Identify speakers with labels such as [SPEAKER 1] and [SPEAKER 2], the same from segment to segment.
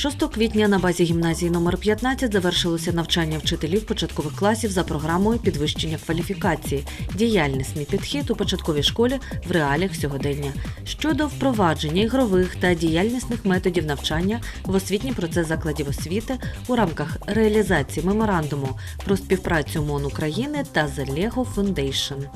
[SPEAKER 1] 6 квітня на базі гімназії номер 15 завершилося навчання вчителів початкових класів за програмою підвищення кваліфікації, діяльнісний підхід у початковій школі в реаліях сьогодення щодо впровадження ігрових та діяльнісних методів навчання в освітній процес закладів освіти у рамках реалізації меморандуму про співпрацю МОН України та The Lego Foundation.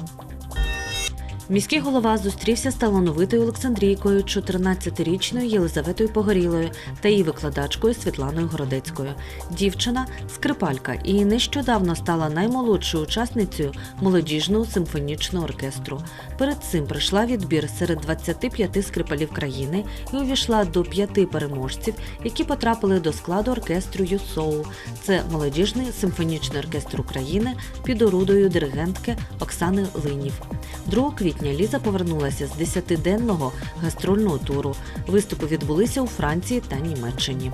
[SPEAKER 1] Міський голова зустрівся з талановитою Олександрійкою, 14-річною Єлизаветою Погорілою та її викладачкою Світланою Городецькою. Дівчина скрипалька і нещодавно стала наймолодшою учасницею молодіжного симфонічного оркестру. Перед цим пройшла відбір серед 25 скрипалів країни і увійшла до п'яти переможців, які потрапили до складу оркестру ЮСОУ. Це молодіжний симфонічний оркестр України під орудою диригентки Оксани Линів. 2 квітня Ліза повернулася з 10-денного гастрольного туру. Виступи відбулися у Франції та Німеччині.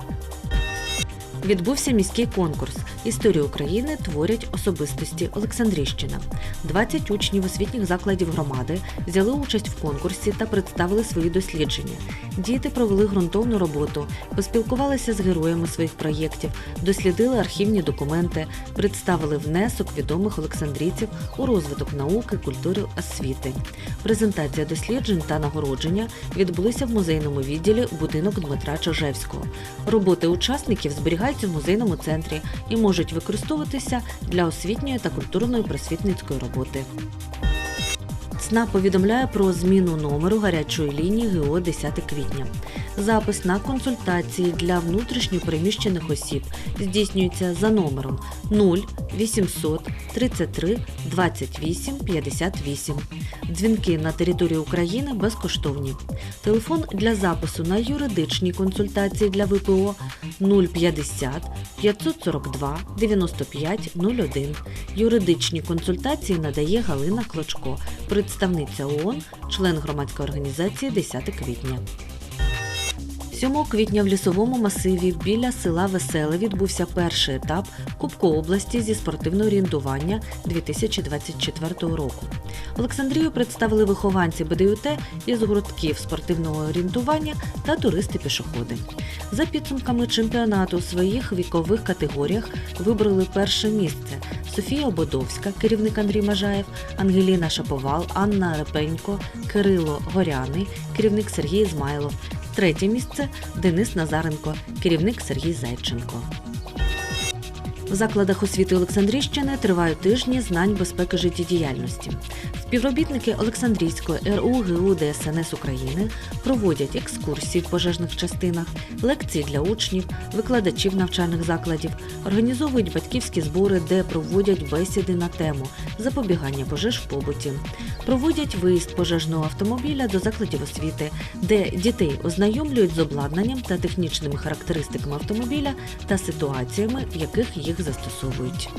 [SPEAKER 1] Відбувся міський конкурс Історію України творять особистості Олександрійщина. 20 учнів освітніх закладів громади взяли участь в конкурсі та представили свої дослідження. Діти провели ґрунтовну роботу, поспілкувалися з героями своїх проєктів, дослідили архівні документи, представили внесок відомих олександрійців у розвиток науки, культури, освіти. Презентація досліджень та нагородження відбулися в музейному відділі будинок Дмитра Чижевського. Роботи учасників зберігаються в музейному центрі і можуть використовуватися для освітньої та культурної просвітницької роботи. ЦНА повідомляє про зміну номеру гарячої лінії ГО 10 квітня. Запис на консультації для внутрішньопереміщених осіб здійснюється за номером 0 800 33 28 58. Дзвінки на території України безкоштовні. Телефон для запису на юридичні консультації для ВПО 050 542 95 01. Юридичні консультації надає Галина Клочко, представниця ООН, член громадської організації 10 квітня. 7 квітня в лісовому масиві біля села Веселе відбувся перший етап Кубку області зі спортивного орієнтування 2024 року. Олександрію представили вихованці БДЮТ із гуртків спортивного орієнтування та туристи-пішоходи. За підсумками чемпіонату у своїх вікових категоріях вибрали перше місце Софія Ободовська, керівник Андрій Мажаєв, Ангеліна Шаповал, Анна Репенько, Кирило Горяний, керівник Сергій Ізмайлов. Третє місце Денис Назаренко, керівник Сергій Зайченко. В закладах освіти Олександрійщини тривають тижні знань безпеки життєдіяльності. Співробітники Олександрійської РУ ГУ ДСНС України проводять екскурсії в пожежних частинах, лекції для учнів, викладачів навчальних закладів, організовують батьківські збори, де проводять бесіди на тему запобігання пожеж в побуті, проводять виїзд пожежного автомобіля до закладів освіти, де дітей ознайомлюють з обладнанням та технічними характеристиками автомобіля та ситуаціями, в яких їх застосовують.